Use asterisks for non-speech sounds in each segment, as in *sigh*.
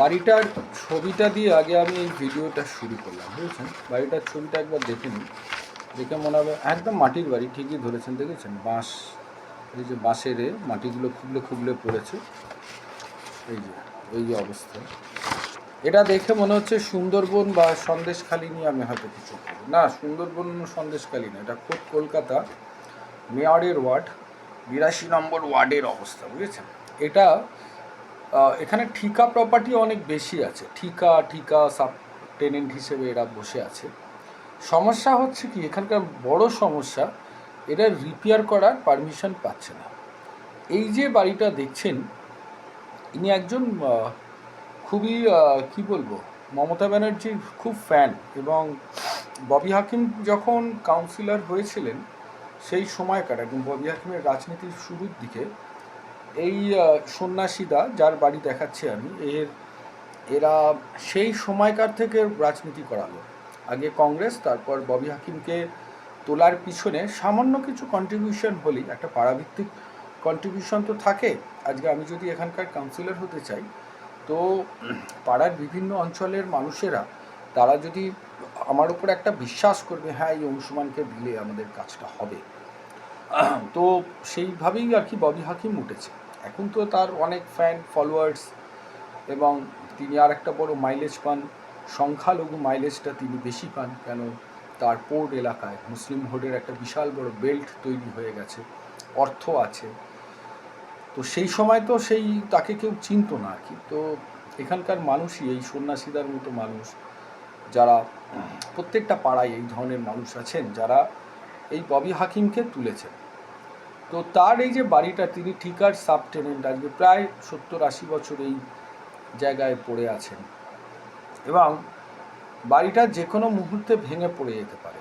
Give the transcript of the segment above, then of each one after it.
বাড়িটার ছবিটা দিয়ে আগে আমি এই ভিডিওটা শুরু করলাম, বুঝেছেন? বাড়িটার ছবিটা একবার দেখে নিন। দেখে মনে হবে একদম মাটির বাড়ি, ঠিকই ধরেছেন, দেখেছেন? বাঁশ, এই যে বাঁশের মাটিগুলো খুবলে খুবলে পড়েছে। এই যে এই যে অবস্থা। এটা দেখে মনে হচ্ছে সুন্দরবন বা সন্দেশখালি নিয়ে আমি হয়তো কিছু করব না, সুন্দরবন সন্দেশখালি না, এটা খুব কলকাতা মেয়রের ওয়ার্ড, বিরাশি নম্বর ওয়ার্ডের অবস্থা, বুঝেছেন? এটা এখানে ঠিকা প্রপার্টি অনেক বেশি আছে। ঠিকা ঠিকা সাব টেনেন্ট হিসেবে এরা বসে আছে। সমস্যা হচ্ছে কি, এখানকার বড় সমস্যা, এরা রিপেয়ার করার পারমিশন পাচ্ছে না। এই যে বাড়িটা দেখছেন, ইনি একজন খুবই কি বলব, মমতা ব্যানার্জির খুব ফ্যান এবং ববি হাকিম যখন কাউন্সিলর হয়েছিলেন, সেই সময়কার একদম ববি হাকিমের রাজনীতির শুরুর দিকে এই সন্ন্যাসীদা যার বাড়ি দেখাচ্ছি আমি, এর, এরা সেই সময়কার থেকে রাজনীতি করালো। আগে কংগ্রেস, তারপর ববি হাকিমকে তোলার পিছনে সামান্য কিছু কন্ট্রিবিউশন হলেই, একটা পাড়াভিত্তিক কন্ট্রিবিউশন তো থাকে। আজকে আমি যদি এখানকার কাউন্সিলর হতে চাই, তো পাড়ার বিভিন্ন অঞ্চলের মানুষেরা, তারা যদি আমার উপর একটা বিশ্বাস করবে হ্যাঁ এই অংশুমানকে দিলে আমাদের কাজটা হবে। তো সেইভাবেই আর কি ববি হাকিম উঠেছে। এখন তো তার অনেক ফ্যান ফলোয়ার্স এবং তিনি আর একটা বড় মাইলেজ পান, সংখ্যালঘু মাইলেজটা তিনি বেশি পান কেন তার পোর্ট এলাকায়। মুসলিম ভোটের একটা বিশাল বড় বেল্ট তৈরি হয়ে গেছে, অর্থ আছে। তো সেই সময় তো সেই তাকে কেউ চিনতো না আর কি তো এখানকার মানুষই এই সন্ন্যাসীদার মতো মানুষ, যারা প্রত্যেকটা পাড়ায় এই ধরনের মানুষ আছেন, যারা এই ববি হাকিমকে তুলেছেন। তো তার এই যে বাড়িটা তিনি ঠিকার সাবটেনেন্ট আজকে প্রায় সত্তর আশি বছর এই জায়গায় পড়ে আছেন। এবং বাড়িটা যে কোনো মুহূর্তে ভেঙে পড়ে যেতে পারে।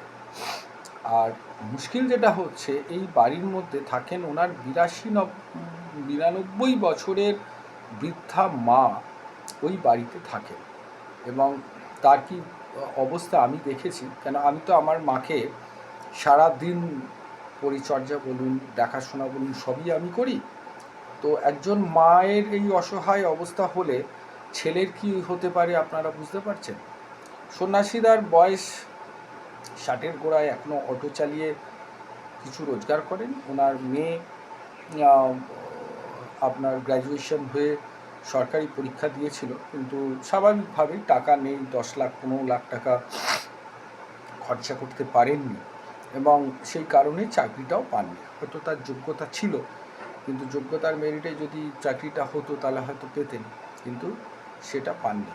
আর মুশকিল যেটা হচ্ছে, এই বাড়ির মধ্যে থাকেন ওনার বিরাশি বিরানব্বই বছরের বৃদ্ধা মা ওই বাড়িতে থাকেন। এবং তার কি অবস্থা আমি দেখেছি, কেন আমি তো আমার মাকে সারা দিন পরিচর্যা বলুন, দেখাশোনা বলুন, সবই আমি করি। তো একজন মায়ের এই অসহায় অবস্থা হলে ছেলের কি হতে পারে আপনারা বুঝতে পারছেন? সন্ন্যাসীদার বয়স ষাটের গোড়ায় এখনও অটো চালিয়ে কিছু রোজগার করেন। ওনার মেয়ে আপনার গ্র্যাজুয়েশন হয়ে সরকারি পরীক্ষা দিয়েছিল। কিন্তু স্বাভাবিকভাবেই টাকা নেই, দশ লাখ, পনেরো লাখ টাকা খরচা করতে পারেননি। এবং সেই কারণে চাকরিটাও পাননি। হয়তো তার যোগ্যতা ছিল, কিন্তু যোগ্যতার মেরিটে যদি চাকরিটা হতো তাহলে হয়তো পেতেন, কিন্তু সেটা পাননি।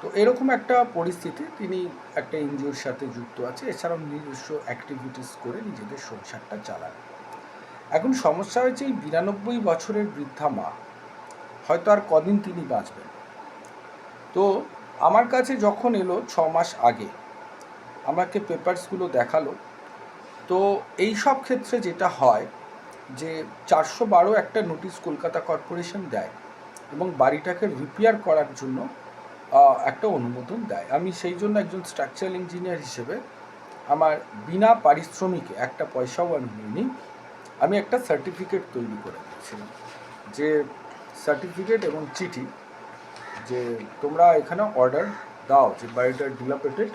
তো এরকম একটা পরিস্থিতি তিনি একটা এনজিওর সাথে যুক্ত আছে, এছাড়াও নিজস্ব অ্যাক্টিভিটিস করে নিজেদের সংসারটা চালান। এখন সমস্যা হয়েছে এই বিরানব্বই বছরের বৃদ্ধা মা, হয়তো আর কদিন তিনি বাঁচবেন। তো আমার কাছে যখন এলো ছ মাস আগে, আমাকে পেপারসগুলো দেখাল তো এই সব ক্ষেত্রে যেটা হয় যে চারশো বারো একটা নোটিশ কলকাতা কর্পোরেশন দেয় এবং বাড়িটাকে রিপেয়ার করার জন্য একটা অনুমোদন দেয়। আমি সেই জন্য একজন স্ট্রাকচারাল ইঞ্জিনিয়ার হিসেবে আমার বিনা পারিশ্রমিকে একটা পয়সাও আমি নিইনি, আমি একটা সার্টিফিকেট তৈরি করে দিয়েছিলাম। যে সার্টিফিকেট এবং চিঠি যে তোমরা এখানে অর্ডার দাও, যে বাড়িটা ডিলাপেটেড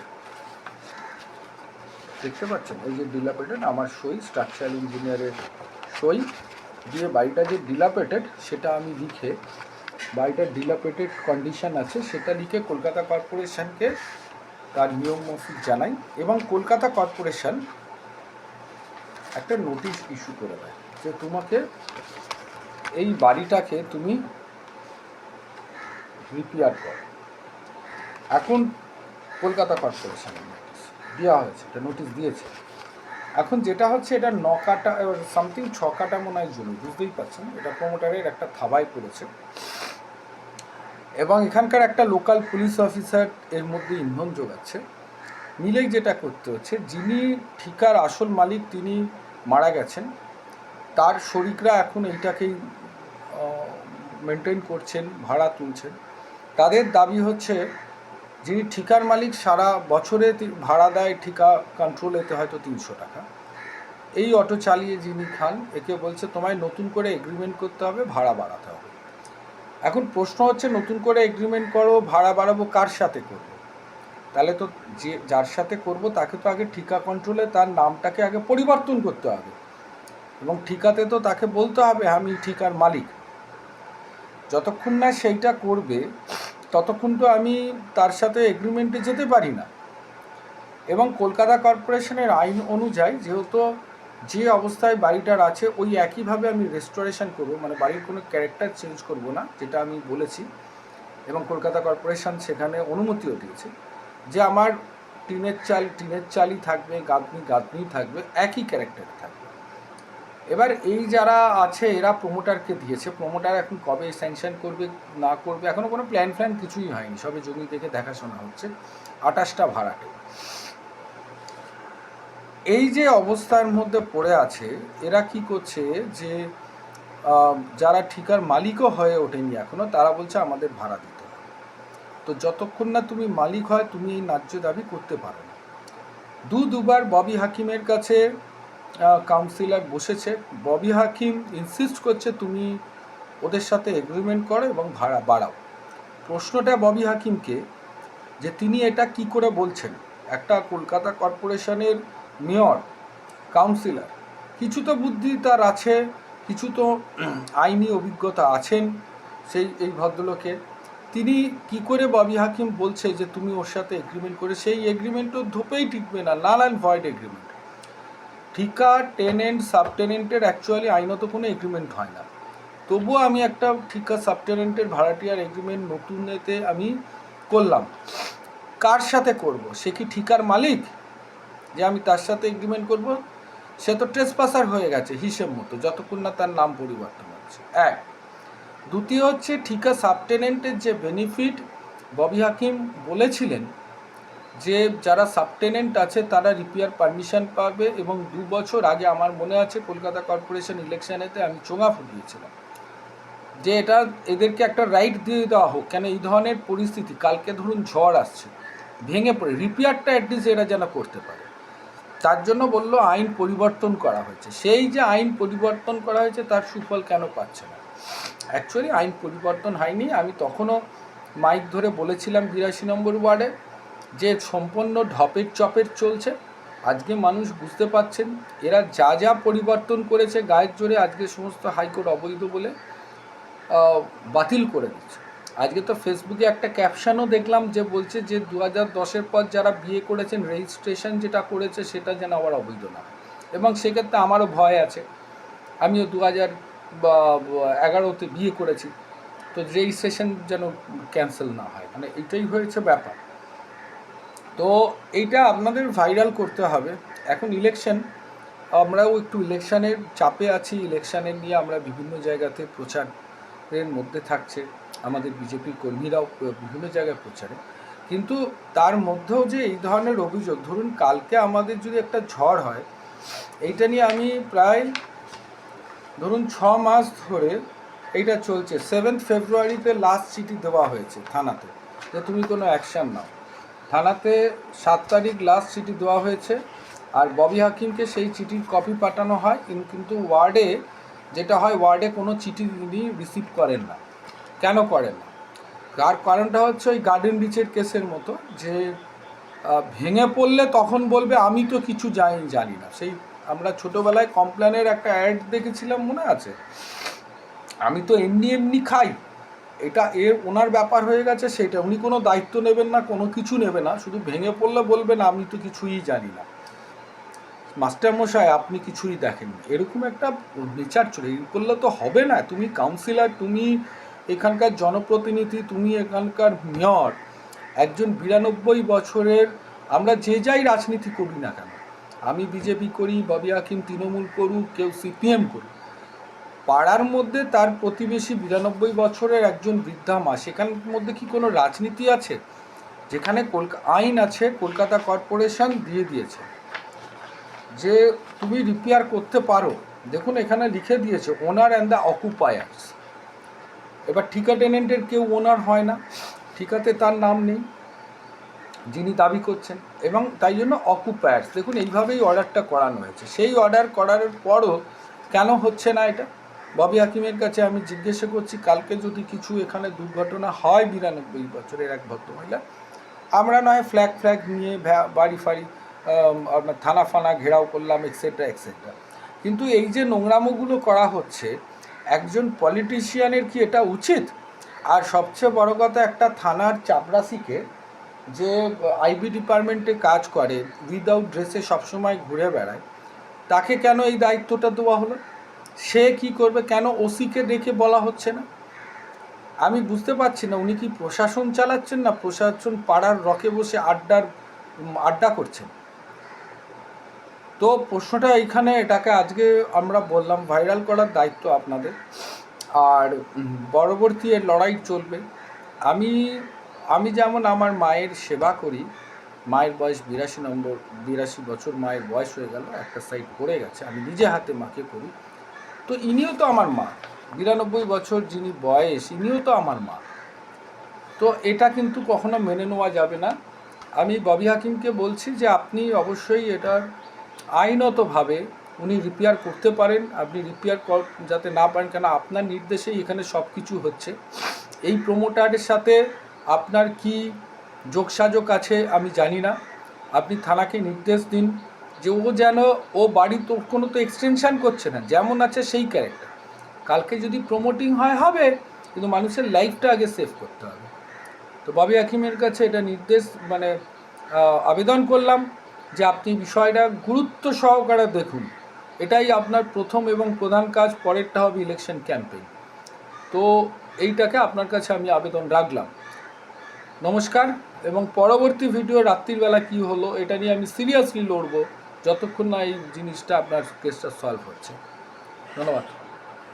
দেখতে পাচ্ছেন, এই যে ডিলাপেটেড আমার সই স্ট্রাকচারাল ইঞ্জিনিয়ারের সই দিয়ে বাড়িটা যে ডিলাপেটেড সেটা আমি লিখে বাড়িটার ডিলাপেটেড কন্ডিশন আছে, সেটা লিখে কলকাতা কর্পোরেশনকে তার নিয়ম মফিক জানাই এবং কলকাতা কর্পোরেশন একটা নোটিশ ইস্যু করে দেয় যে তোমাকে এই বাড়িটাকে তুমি রিপেয়ার করো। এখন কলকাতা কর্পোরেশনের নোটিশ দেওয়া হয়েছে এটা নোটিশ দিয়েছে। এখন যেটা হচ্ছে, এটা ন সামথিং ছ কাটা মনে হয় জমি, বুঝতেই পারছেন? এটা প্রমোটারের একটা থাবায় পড়েছে। এবং এখানকার একটা লোকাল পুলিশ অফিসার এর মধ্যে ইন্ধন যোগাচ্ছে। মিলেই যেটা করতে হচ্ছে, যিনি ঠিকার আসল মালিক, তিনি মারা গেছেন। তার শরিকরা এখন এইটাকেই মেনটেন করছেন, ভাড়া তুলছেন। তাদের দাবি হচ্ছে যিনি ঠিকার মালিক, সারা বছরে ভাড়া দেয় ঠিকা কন্ট্রোলেতে হয়তো তিনশো টাকা। এই অটো চালিয়ে যিনি খান, একে বলছে, তোমায় নতুন করে এগ্রিমেন্ট করতে হবে, ভাড়া বাড়াতে হবে। এখন প্রশ্ন হচ্ছে, নতুন করে এগ্রিমেন্ট করো, ভাড়া বাড়াবো, কার সাথে করব? তাহলে তো যে, যার সাথে করব, তাকে তো আগে ঠিকা কন্ট্রোলে তার নামটাকে আগে পরিবর্তন করতে হবে। এবং ঠিকাতে তো তাকে বলতে হবে, আমি ঠিকার মালিক। যতক্ষণ না সেইটা করবে ততক্ষণ তো আমি তার সাথে এগ্রিমেন্টে যেতে পারি না। এবং কলকাতা কর্পোরেশনের আইন অনুযায়ী যেহেতু যে অবস্থায় বাড়িটার আছে, ওই একইভাবে আমি রেস্টোরেশন করব মানে বাড়ির কোনো ক্যারেক্টার চেঞ্জ করব না, যেটা আমি বলেছি। এবং কলকাতা কর্পোরেশন সেখানে অনুমতিও দিয়েছে যে আমার টিনের চাল, টিনের চালই থাকবে গাঁথনি গাঁথনিই থাকবে, একই ক্যারেক্টার থাকবে। এবার এই যারা আছে, এরা প্রোমোটারকে দিয়েছে। প্রোমোটার এখন কবে স্যাংশন করবে, না করবে এখনও কোনো প্ল্যান ফ্ল্যান কিছুই হয়নি। সবে জমি দেখে দেখাশোনা হচ্ছে। আটাশটা ভাড়াটে। এই যে অবস্থার মধ্যে পড়ে আছে, এরা কি করছে যে যারা ঠিকার মালিকও হয়ে ওঠেনি এখনও তারা বলছে আমাদের ভাড়া দিতে হবে। তো যতক্ষণ না তুমি মালিক হয়, তুমি এই ন্যায্য দাবি করতে পারো না। দু দুবার ববি হাকিমের কাছে কাউন্সিলর বসেছে। ববি হাকিম ইনসিস্ট করছে তুমি ওদের সাথে এগ্রিমেন্ট করো এবং ভাড়া বাড়াও। প্রশ্নটা ববি হাকিমকে যে তিনি এটা কি করে বলছেন? একটা কলকাতা কর্পোরেশনের মেয়র কাউন্সিলর কিছু তো বুদ্ধি তার আছে, কিছু তো *clears throat* আইনি অভিজ্ঞতা আছেন সেই, এই ভদ্রলোকের। তিনি কি করে ববি হাকিম বলছে যে তুমি ওর সাথে এগ্রিমেন্ট করে, সেই এগ্রিমেন্টও ধোপেই টিকবে না নাল অ্যান্ড ভয়েড এগ্রিমেন্ট ঠিকা টেনেন্ট সাবটেনেন্টের অ্যাকচুয়ালি আইনত কোনো এগ্রিমেন্ট হয় না। তবুও আমি একটা ঠিকা সাবটেনেন্টের ভাড়াটিয়ার এগ্রিমেন্ট নতুন এতে আমি করলাম। কার সাথে করব? সে কি ঠিকার মালিক? যে আমি তার সাথে এগ্রিমেন্ট করব? সে তো ট্রেসপাসার হয়ে গেছে, হিসেব মতো, যতক্ষণ না তার নাম পরিবর্তন হচ্ছে। এক। দ্বিতীয় হচ্ছে ঠিকা সাবটেনেন্টের যে বেনিফিট ববি হাকিম বলেছিলেন যে যারা সাবটেনেন্ট আছে, তারা রিপেয়ার পারমিশন পাবে এবং দু বছর আগে আমার মনে আছে কলকাতা কর্পোরেশন ইলেকশনেতে আমি চোঙা ফুটিয়েছিলাম। যে এটা এদেরকে একটা রাইট দিয়ে দেওয়া হোক, কেন এই ধরনের পরিস্থিতি, কালকে ধরুন ঝড় আসছে, ভেঙে পড়ে, রিপেয়ারটা অ্যাটলিস্ট এরা যেন করতে পারে। তার জন্য বলল, আইন পরিবর্তন করা হয়েছে। সেই যে আইন পরিবর্তন করা হয়েছে, তার সুফল কেন পাচ্ছে না? অ্যাকচুয়ালি আইন পরিবর্তন হয়নি। আমি তখনও মাইক ধরে বলেছিলাম বিরাশি নম্বর ওয়ার্ডে। যে সম্পূর্ণ ঢপের চপের চলছে, আজকে মানুষ বুঝতে পাচ্ছেন এরা যা যা পরিবর্তন করেছে গায়ের জোরে আজকে সমস্ত হাইকোর্ট অবৈধ বলে বাতিল করে দিচ্ছে। আজকে তো ফেসবুকে একটা ক্যাপশনও দেখলাম যে বলছে যে দু হাজার দশের পর যারা বিয়ে করেছেন, রেজিস্ট্রেশন যেটা করেছে সেটা যেন আবার অবৈধ না। এবং সেক্ষেত্রে আমারও ভয় আছে। আমিও দু হাজার এগারোতে বিয়ে করেছি, তো রেজিস্ট্রেশন যেন ক্যান্সেল না হয়। মানে এটাই হয়েছে ব্যাপার। তো এইটা আপনাদের ভাইরাল করতে হবে। এখন ইলেকশন আমরাও একটু ইলেকশনের চাপে আছি। ইলেকশনের নিয়ে আমরা বিভিন্ন জায়গাতে প্রচারের মধ্যে থাকছে। আমাদের বিজেপির কর্মীরাও বিভিন্ন জায়গায় প্রচারে। কিন্তু তার মধ্যেও যে এই ধরনের অভিযোগ, ধরুন কালকে আমাদের যদি একটা ঝড় হয়, এইটা নিয়ে আমি প্রায়, ধরুন ছ মাস ধরে এইটা চলছে। সেভেন্থ ফেব্রুয়ারিতে লাস্ট চিঠি দেওয়া হয়েছে থানাতে যে, তুমি কোনো অ্যাকশান নাও। থানাতে সাত তারিখ লাস্ট চিঠি দেওয়া হয়েছে। আর ববি হাকিমকে সেই চিঠির কপি পাঠানো হয় কিন্তু ওয়ার্ডে যেটা হয় ওয়ার্ডে কোনো চিঠি তিনি রিসিভ করেন না। কেন করেন না? তার কারণটা হচ্ছে ওই গার্ডেন রিচের কেসের মতো, যে ভেঙে পড়লে তখন বলবে, আমি তো কিছু জানি জানি না। সেই আমরা ছোটোবেলায় কমপ্লেনের একটা অ্যাড দেখেছিলাম, মনে আছে? আমি তো এমনি এমনি খাই। এটা এর ওনার ব্যাপার হয়ে গেছে, সেটা উনি কোনো দায়িত্ব নেবেন না, কোনো কিছু নেবে না, শুধু ভেঙে পড়লে বলবেন, আমি তো কিছুই জানি না। মাস্টারমশাই, আপনি কিছুই দেখেননি এরকম একটা নেচার চলে করলে তো হবে না। তুমি কাউন্সিলর তুমি এখানকার জনপ্রতিনিধি, তুমি এখানকার মেয়র একজন বিরানব্বই বছরের, আমরা যে যাই রাজনীতি করি না কেন, আমি বিজেপি করি, ববি হাকিম তৃণমূল করুক, কেউ সিপিএম করুক পাড়ার মধ্যে তার প্রতিবেশী বিরানব্বই বছরের একজন বৃদ্ধা মা সেখানের মধ্যে কি কোনো রাজনীতি আছে? যেখানে কলকা, আইন আছে, কলকাতা কর্পোরেশন দিয়ে দিয়েছে। যে তুমি রিপেয়ার করতে পারো। দেখুন, এখানে লিখে দিয়েছে ওনার অ্যান্ড দ্য অকুপায়ার্স এবার ঠিকা টেনেন্টের কেউ ওনার হয় না। ঠিকাতে তার নাম নেই। যিনি দাবি করছেন। এবং তাই জন্য অকুপায়ার্স দেখুন, এইভাবেই অর্ডারটা করানো হয়েছে। সেই অর্ডার করার পরও কেন হচ্ছে না এটা? ববি হাকিমের কাছে আমি জিজ্ঞাসা করছি, কালকে যদি কিছু এখানে দুর্ঘটনা হয় বিরানব্বই বছরের এক ভদ্রমহিলা, আমরা নয় ফ্ল্যাগ ফ্ল্যাগ নিয়ে বাড়ি ফাড়ি আপনার থানা ফানা ঘেরাও করলাম এক্সেট্রা এক্সেট্রা কিন্তু এই যে নোংরামোগুলো করা হচ্ছে, একজন পলিটিশিয়ানের কি এটা উচিত? আর সবচেয়ে বড় কথা, একটা থানার চাপরাসিকে যে আইবি ডিপার্টমেন্টে কাজ করে উইদাউট ড্রেসে সবসময় ঘুরে বেড়ায়, তাকে কেন এই দায়িত্বটা দেওয়া হলো? সে কি করবে? কেন ওসিকে ডেকে বলা হচ্ছে না? আমি বুঝতে পারছি না, উনি কি প্রশাসন চালাচ্ছেন না প্রশাসন পাড়ার রকে বসে আড্ডার আড্ডা করছেন? তো প্রশ্নটা এইখানে, এটাকে আজকে আমরা বললাম, ভাইরাল করার দায়িত্ব আপনাদের। আর পরবর্তী এর লড়াই চলবে। আমি আমি যেমন আমার মায়ের সেবা করি, মায়ের বয়স বিরাশি নম্বর, বিরাশি বছর মায়ের বয়স হয়ে গেল, একটা সাইড পড়ে গেছে, আমি নিজে হাতে মাকে করি। তো ইনিও তো আমার মা। বিরানব্বই বছর যিনি বয়স, ইনিও তো আমার মা। তো এটা কিন্তু কখনো মেনে নেওয়া যাবে না। আমি ববি হাকিমকে বলছি যে আপনি অবশ্যই এটার আইনতভাবে উনি রিপেয়ার করতে পারেন। আপনি রিপেয়ার কর, যাতে না পারেন কেন আপনার নির্দেশেই এখানে সব কিছু হচ্ছে। এই প্রোমোটারের সাথে আপনার কি যোগসাযোগ আছে আমি জানি না। আপনি থানাকে নির্দেশ দিন। যে ও যেন, ও বাড়ি তো কোনো তো এক্সটেনশান করছে না, যেমন আছে সেই ক্যারেক্টার কালকে যদি প্রমোটিং হয়, হবে, কিন্তু মানুষের লাইফটা আগে সেভ করতে হবে। তো ববি হাকিমের কাছে এটা নির্দেশ মানে আবেদন করলাম যে আপনি বিষয়টা গুরুত্ব সহকারে দেখুন। এটাই আপনার প্রথম এবং প্রধান কাজ, পরেরটা হবে ইলেকশন ক্যাম্পেইন তো এইটাকে আপনার কাছে আমি আবেদন রাখলাম। নমস্কার, এবং পরবর্তী ভিডিও রাত্রির বেলা কী হলো, এটা নিয়ে আমি সিরিয়াসলি লড়বো। যতক্ষণ না এই জিনিসটা আপনার কেসটা সলভ হচ্ছে। ধন্যবাদ।